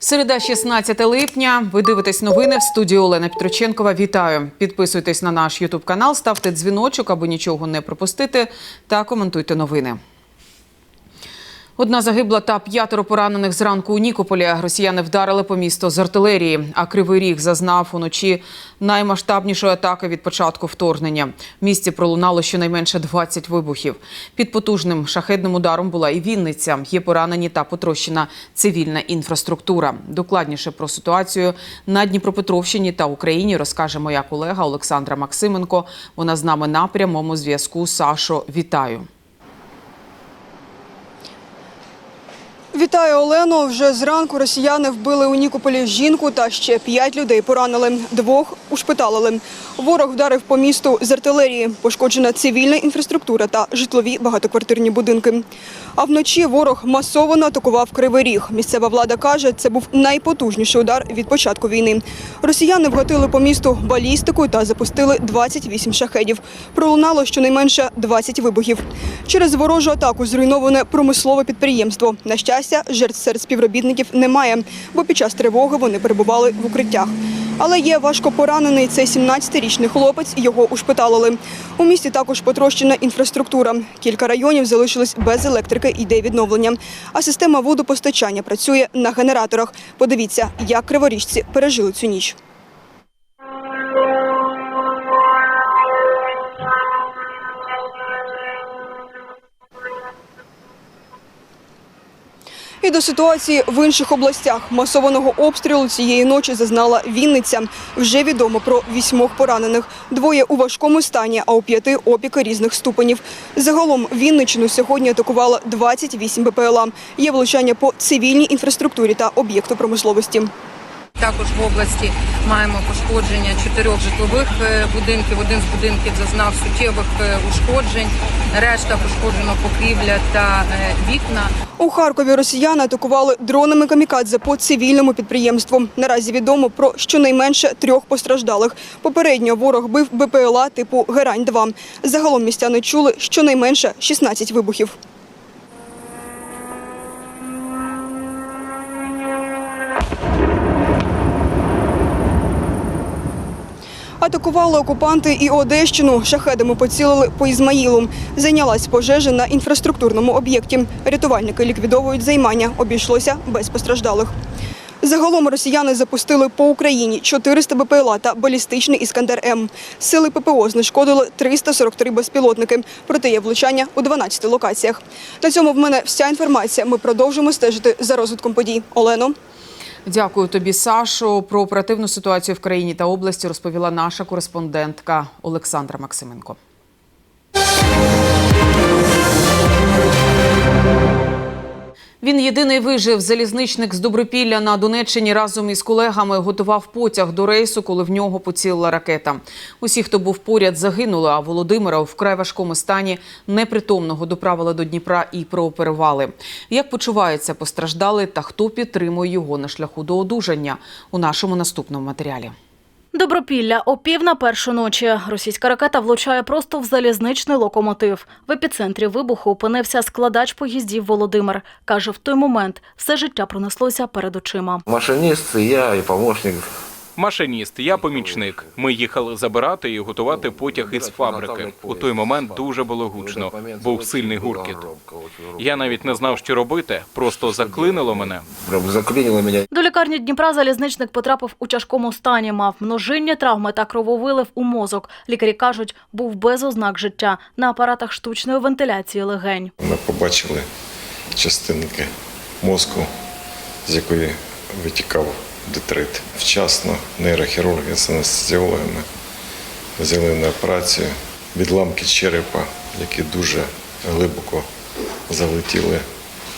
Середа, 16 липня. Ви дивитесь новини в студії Олена Петроченкова. Вітаю! Підписуйтесь на наш Ютуб канал, ставте дзвіночок, аби нічого не пропустити, та коментуйте новини. Одна загибла та п'ятеро поранених зранку у Нікополі. Росіяни вдарили по місту з артилерії, а Кривий Ріг зазнав уночі наймасштабнішої атаки від початку вторгнення. В місті пролунало щонайменше 20 вибухів. Під потужним шахедним ударом була і Вінниця. Є поранені та потрощена цивільна інфраструктура. Докладніше про ситуацію на Дніпропетровщині та Україні розкаже моя колега Олександра Максименко. Вона з нами на прямому зв'язку. Сашо, вітаю. Вітаю Олено. Вже зранку росіяни вбили у Нікополі жінку та ще п'ять людей поранили. Двох ушпиталили. Ворог вдарив по місту з артилерії. Пошкоджена цивільна інфраструктура та житлові багатоквартирні будинки. А вночі ворог масово атакував Кривий Ріг. Місцева влада каже, це був найпотужніший удар від початку війни. Росіяни вгатили по місту балістикою та запустили 28 шахедів. Пролунало щонайменше 20 вибухів. Через ворожу атаку зруйноване промислове підприємство. На щастя, жертв серед співробітників немає, бо під час тривоги вони перебували в укриттях. Але є важко поранений Це 17-річний хлопець. Його ушпиталили. У місті також потрощена інфраструктура. Кілька районів залишились без електрики. Йде відновлення. А система водопостачання працює на генераторах. Подивіться, як криворіжці пережили цю ніч. І до ситуації в інших областях масованого обстрілу цієї ночі зазнала Вінниця. Вже відомо про вісьмох поранених. Двоє у важкому стані, а у п'яти опіки різних ступенів. Загалом Вінничину сьогодні атакувало 28 БПЛА. Є влучання по цивільній інфраструктурі та об'єкту промисловості. Також в області маємо пошкодження чотирьох житлових е, будинків. Один з будинків зазнав суттєвих е, ушкоджень. Решта пошкоджено покрівля та е, вікна. У Харкові росіяни атакували дронами камікадзе по цивільному підприємству. Наразі відомо про щонайменше трьох постраждалих. Попередньо ворог бив БПЛА типу Герань-2. Загалом містяни чули щонайменше 16 вибухів. Атакували окупанти і Одещину. Шахедами поцілили по Ізмаїлу. Зайнялась пожежа на інфраструктурному об'єкті. Рятувальники ліквідовують займання. Обійшлося без постраждалих. Загалом росіяни запустили по Україні 400 БПЛА та балістичний Іскандер М. Сили ППО знешкодили 343 безпілотники. Проте є влучання у 12 локаціях. На цьому в мене вся інформація. Ми продовжимо стежити за розвитком подій. Олено. Дякую тобі, Сашо. Про оперативну ситуацію в країні та області розповіла наша кореспондентка Олександра Максименко. Він єдиний вижив. Залізничник з Добропілля на Донеччині разом із колегами готував потяг до рейсу, коли в нього поцілила ракета. Усі, хто був поряд, загинули. А Володимира у вкрай важкому стані непритомного доправили до Дніпра і прооперували. Як почувається постраждалий та хто підтримує його на шляху до одужання у нашому наступному матеріалі. Добропілля о пів на першу ночі. Російська ракета влучає просто в залізничний локомотив. В епіцентрі вибуху опинився складач поїздів Володимир. Каже, в той момент все життя пронеслося перед очима. Машиніст, я, і помощник. Машиніст, я помічник. Ми їхали забирати і готувати потяг із фабрики. У той момент дуже було гучно. Був сильний гуркіт. Я навіть не знав, що робити. Просто заклинило мене. Меня. До лікарні Дніпра залізничник потрапив у тяжкому стані, мав множинні травми та крововилив у мозок. Лікарі кажуть, був без ознак життя на апаратах штучної вентиляції легень. Ми побачили частинки мозку, з якої витікав детрит. Вчасно нейрохірурги з анестезіологами взяли на операцію відламки черепа, які дуже глибоко залетіли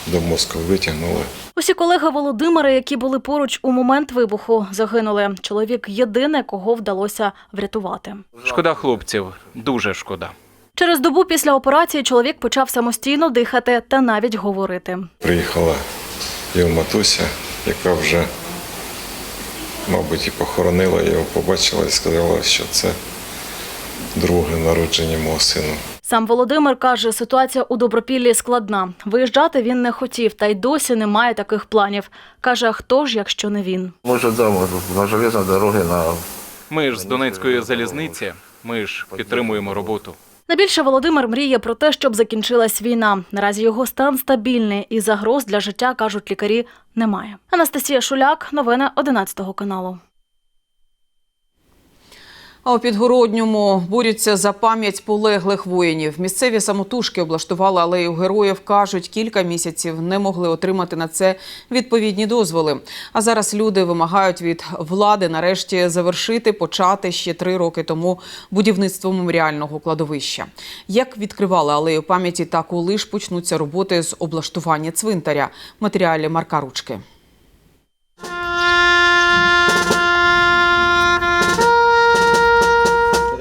до мозку, витягнули. Усі колеги Володимира, які були поруч у момент вибуху, загинули. Чоловік єдине, кого вдалося врятувати. Шкода хлопців, дуже шкода. Через добу після операції чоловік почав самостійно дихати та навіть говорити. Приїхала його матуся, яка вже, мабуть, і похоронила його, побачила і сказала, що це друге народження мого сину. Сам Володимир каже, ситуація у Добропіллі складна. Виїжджати він не хотів, та й досі не має таких планів. Каже, а хто ж, якщо не він? Может, да, может, на железной дороге, на Ми ж з Донецької залізниці. Ми ж підтримуємо роботу. Найбільше Володимир мріє про те, щоб закінчилась війна. Наразі його стан стабільний і загроз для життя, кажуть лікарі, немає. Анастасія Шуляк, новини 11 каналу. А у Підгородньому борються за пам'ять полеглих воїнів. Місцеві самотужки облаштували алею героїв. кажуть, кілька місяців не могли отримати на це відповідні дозволи. А зараз люди вимагають від влади нарешті завершити почати ще три роки тому будівництво меморіального кладовища. Як відкривали алею пам'яті та коли ж почнуться роботи з облаштування цвинтаря? Матеріалі Марка Ручки. –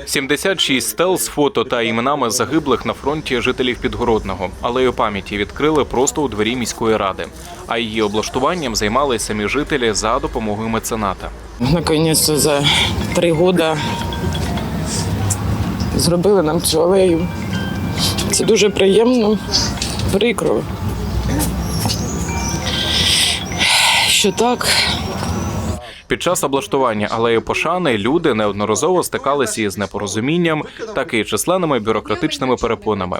76 стел з фото та іменами загиблих на фронті жителів Підгородного. Алею пам'яті відкрили просто у дворі міської ради. А її облаштуванням займалися самі жителі за допомогою мецената. Наконець за три роки зробили нам цю алею. Це дуже приємно, прикро. Що так, Під час облаштування алеї пошани люди неодноразово стикалися із непорозумінням, так і численними бюрократичними перепонами.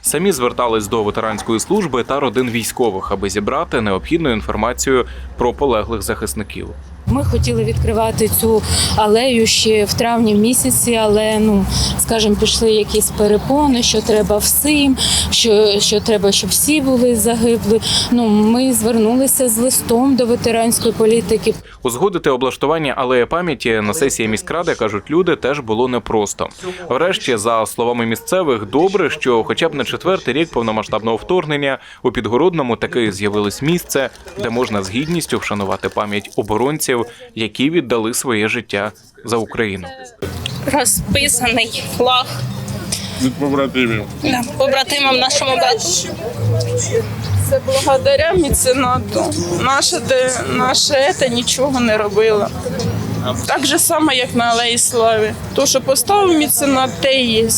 Самі звертались до ветеранської служби та родин військових, аби зібрати необхідну інформацію про полеглих захисників. Ми хотіли відкривати цю алею ще в травні місяці, але ну скажімо, пішли якісь перепони, що треба всім, що, що треба, щоб всі були загиблі. Ну ми звернулися з листом до ветеранської політики. Узгодити облаштування алеї пам'яті на сесії міськради кажуть люди теж було непросто. Врешті, за словами місцевих, добре, що хоча б на четвертий рік повномасштабного вторгнення у підгородному таки з'явилось місце, де можна з гідністю вшанувати пам'ять оборонців, які віддали своє життя за Україну. розписаний флаг від побратимів. да, побратимам нашому батьку. це благодаря міценату. Наше, де, наше це нічого не робило. Так же само, як на Алеї Слави. То, що поставив меценат, те і є.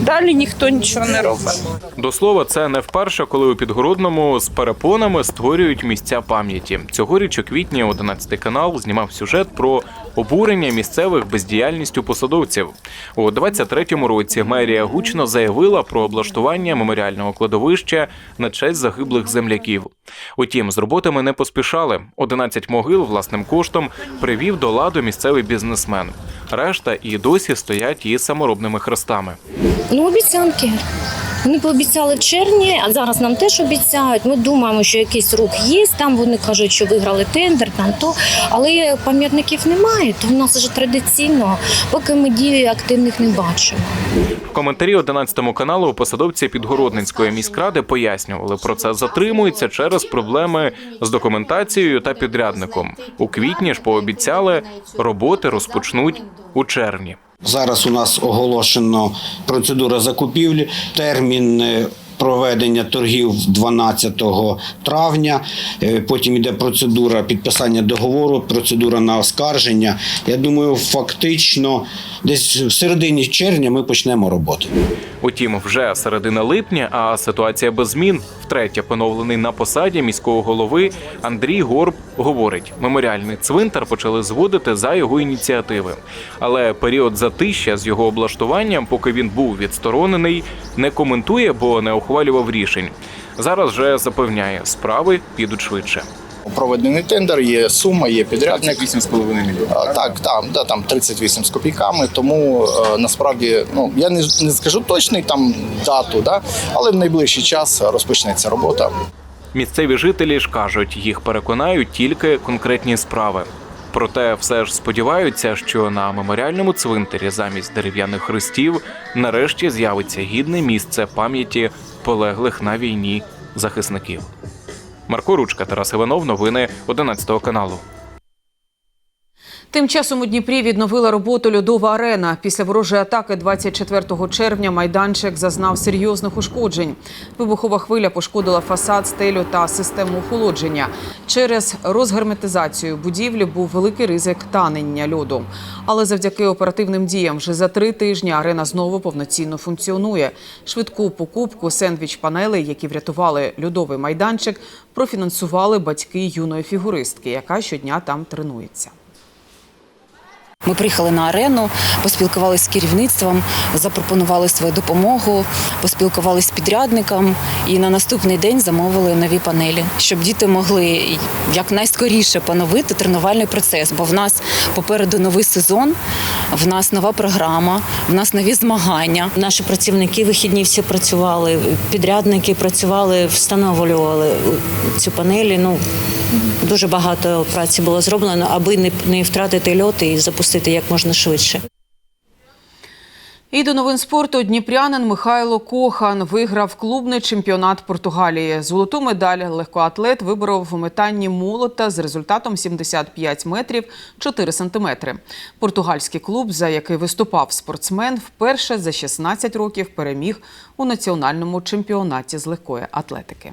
Далі ніхто нічого не робить. До слова, це не вперше, коли у підгородному з перепонами створюють місця пам'яті. Цьогоріч у квітні 11 канал знімав сюжет про обурення місцевих бездіяльністю посадовців. У 23-му році мерія гучно заявила про облаштування меморіального кладовища на честь загиблих земляків. Утім, з роботами не поспішали. 11 могил власним коштом привів до ладу місцевий бізнесмен. Решта і досі стоять із саморобними хрестами. Ну, обіцянки. Вони пообіцяли в червні, а зараз нам теж обіцяють. Ми думаємо, що якийсь рух є. Там вони кажуть, що виграли тендер, там то. Але пам'ятників немає, то в нас вже традиційно, поки ми дій активних не бачимо. В коментарі 11 каналу посадовці Підгородницької міськради пояснювали, процес затримується через проблеми з документацією та підрядником. У квітні ж пообіцяли, роботи розпочнуть у червні. Зараз у нас оголошено процедура закупівлі. Термін е, проведення торгів 12 травня. Е, Потім йде процедура підписання договору, процедура на оскарження. Я думаю, фактично десь в середині червня ми почнемо роботу. Утім, вже середина липня, а ситуація без змін. Втретє поновлений на посаді міського голови Андрій Горб говорить: меморіальний цвинтар почали зводити за його ініціативи. Але період затища з його облаштуванням, поки він був відсторонений, не коментує, бо не ухвалював рішень. Зараз же запевняє, справи підуть швидше. Проведений тендер, є сума, є підрядник. 8,5 мільйонів. Так, там, да, там 38 з копійками. Тому е, насправді, ну я не, не скажу точний там дату, да, але в найближчий час розпочнеться робота. Місцеві жителі ж кажуть, їх переконають тільки конкретні справи. Проте все ж сподіваються, що на меморіальному цвинтарі замість дерев'яних хрестів нарешті з'явиться гідне місце пам'яті полеглих на війні захисників. Марко Ручка, Тарас Іванов, новини 11 каналу. Тим часом у Дніпрі відновила роботу льодова арена. Після ворожої атаки 24 червня майданчик зазнав серйозних ушкоджень. Вибухова хвиля пошкодила фасад, стелю та систему охолодження. Через розгерметизацію будівлі був великий ризик танення льоду. Але завдяки оперативним діям вже за три тижні арена знову повноцінно функціонує. Швидку покупку сендвіч-панелей, які врятували льодовий майданчик, профінансували батьки юної фігуристки, яка щодня там тренується. Ми приїхали на арену, поспілкувалися з керівництвом, запропонували свою допомогу, поспілкувалися з підрядником і на наступний день замовили нові панелі, щоб діти могли якнайскоріше поновити тренувальний процес. Бо в нас попереду новий сезон, в нас нова програма, в нас нові змагання. Наші працівники вихідні всі працювали, підрядники працювали, встановлювали цю панелі. Ну дуже багато праці було зроблено, аби не, втратити льот і запустити як можна швидше. І до новин спорту дніпрянин Михайло Кохан виграв клубний чемпіонат Португалії. Золоту медаль легкоатлет виборов у метанні молота з результатом 75 метрів 4 сантиметри. Португальський клуб, за який виступав спортсмен, вперше за 16 років переміг у національному чемпіонаті з легкої атлетики.